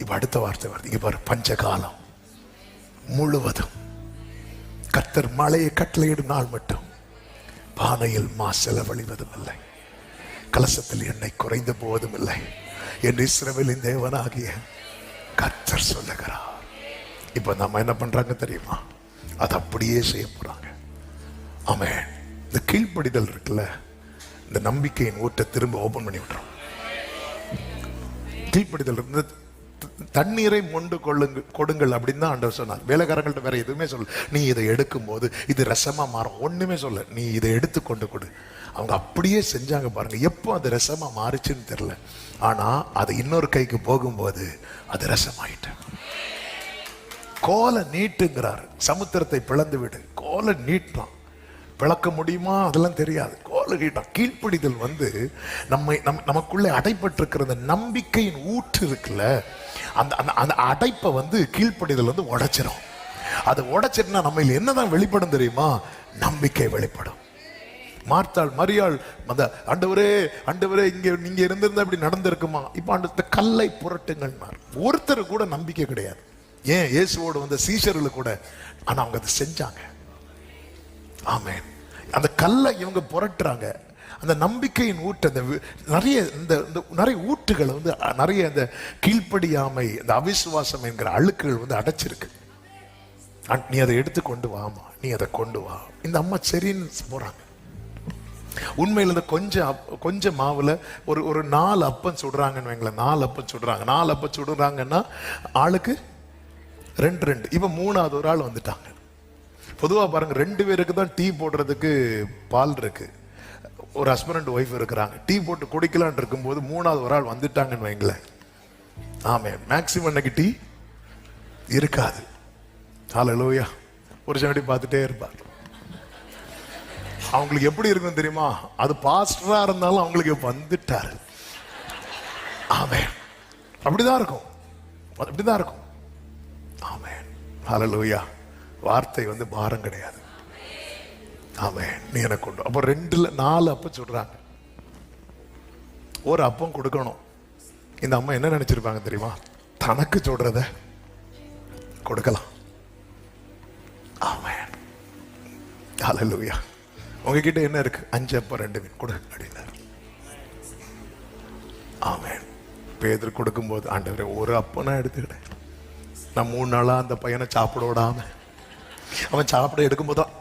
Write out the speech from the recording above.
இப்போ அடுத்த வார்த்தை வருது. இங்க பாரு பஞ்சகாலம் முழுவதும். கத்தர் மழையை கட்டளையிடும் நாள் மட்டும். பானையில் மா செலவழிவதும் இல்லை. கலசத்தில் எண்ணெய் குறைந்து போவதும் இல்லை. என் இஸ்ரவேலின் தேவனாகிய கத்தர் சொல்லுகிறார். இப்போ நம்ம என்ன பண்றாங்க தெரியுமா? அது அப்படியே செய்ய போறாங்க. அவன் இந்த கீழ்ப்படிதல் இருக்குல்ல இந்த நம்பிக்கையின் ஊட்ட திரும்ப ஓபன் பண்ணி விட்டுறோம் கீழ்ப்படிதல் இருந்து தண்ணீரை மொண்டு கொள்ளுங்க கொடுங்கள் அப்படின்னு தான் ஆண்டவர் சொன்னார். வேலைக்காரங்கள்ட்ட வேற எதுவுமே சொல்ல நீ இதை எடுக்கும் போது இது ரசமா மாறும். ஒண்ணுமே சொல்ல நீ இதை எடுத்து கொண்டு கொடு. அவங்க அப்படியே செஞ்சாங்க பாருங்க. எப்போ அது ரசமா மாறுச்சுன்னு தெரில ஆனா அது இன்னொரு கைக்கு போகும்போது அது ரசமாயிட்டு. கோலை நீட்டுங்கிறார். சமுத்திரத்தை பிளந்து விடு. கோலை நீட்டான் பிளக்க முடியுமா? அதெல்லாம் தெரியாது. காலகட்டம் கீழ்ப்படிதல் வந்து நம்மை நம் நமக்குள்ளே அடைப்பட்டிருக்கிற அந்த நம்பிக்கையின் ஊற்று இருக்குல்ல? அந்த அந்த அந்த அடைப்பை வந்து கீழ்ப்படிதல் வந்து உடைச்சிரும். அது உடைச்சிட்டுனா நம்ம என்னதான் வெளிப்படும் தெரியுமா? நம்பிக்கை வெளிப்படும். மார்த்தாள் மரியாள் அந்த ஆண்டவரே ஆண்டவரே இங்க நீங்கள் இருந்திருந்தா இப்படி நடந்திருக்குமா? இப்ப அந்த கல்லை புரட்டுங்கள்னார். ஒருத்தர் கூட நம்பிக்கை கிடையாது. ஏன்? இயேசுவோடு வந்த சீஷர்களுக்கு கூட. ஆனா அவங்க அதை செஞ்சாங்க. ஆமேன். அந்த கல்லை இவங்க புரட்டுறாங்க. அந்த நம்பிக்கையின் ஊற்று அந்த நிறைய இந்த இந்த நிறைய ஊட்டுகளை வந்து நிறைய அந்த கீழ்ப்படியாமை இந்த அவிசுவாசம் என்கிற அழுக்குகள் வந்து அடைச்சிருக்கு. நீ அதை எடுத்து கொண்டு வாமா நீ அதை கொண்டு வா. இந்த அம்மா சரின்னு போறாங்க. உண்மையில் இந்த கொஞ்சம் அப்- கொஞ்சம் மாவுல ஒரு ஒரு நாலு அப்பம் சுடுறாங்கன்னு வைங்களேன் நாலு அப்பம் சுடுறாங்க. நாலு அப்பம் சுடுறாங்கன்னா ஆளுக்கு ரெண்டு ரெண்டு. இப்போ மூணாவது ஒரு ஆள் வந்துட்டாங்க. பொதுவாக பாருங்க ரெண்டு பேருக்கு தான் டீ போடுறதுக்கு பால் இருக்கு. ஒரு ஹஸ்பண்ட் அண்ட் ஒய்ஃப் இருக்கிறாங்க. டீ போட்டு குடிக்கலான் இருக்கும்போது மூணாவது ஒரு ஆள் வந்துட்டாங்கன்னு வைங்களேன். ஆமே மேக்சிமம் இன்னைக்கு டீ இருக்காது. ஹalleluya ஒரு செவடி பார்த்துட்டே இருப்பார். அவங்களுக்கு எப்படி இருக்கும் தெரியுமா? அது பாஸ்டரா இருந்தாலும் அவங்களுக்கு வந்துட்டாரு. ஆமே அப்படிதான் இருக்கும். அப்படிதான் இருக்கும். ஆமே ஹalleluya வார்த்தை வந்து பாரம் கிடையாது. ஆமென். நீ எனக்கு கொண்டு அப்போ ரெண்டுல நாலு அப்பம் சொல்றாங்க. ஒரு அப்பம் கொடுக்கணும். இந்த அம்மா என்ன நினைச்சிருப்பாங்க தெரியுமா? தனக்கு சொல்றத கொடுக்கலாம். ஆமென். ஹalleluya உங்ககிட்ட என்ன இருக்கு? அஞ்சு அப்பம் ரெண்டு மீன். கொடு அப்படின்னாரு. ஆமென். பேதர் கொடுக்கும்போது ஆண்டவரே ஒரு அப்பம் நான் எடுத்துக்கிட்டேன். நான் மூணு நாளா அந்த பையனை சாப்பிட விடாம அவன் சாப்பிட எடுக்கும்போது தான்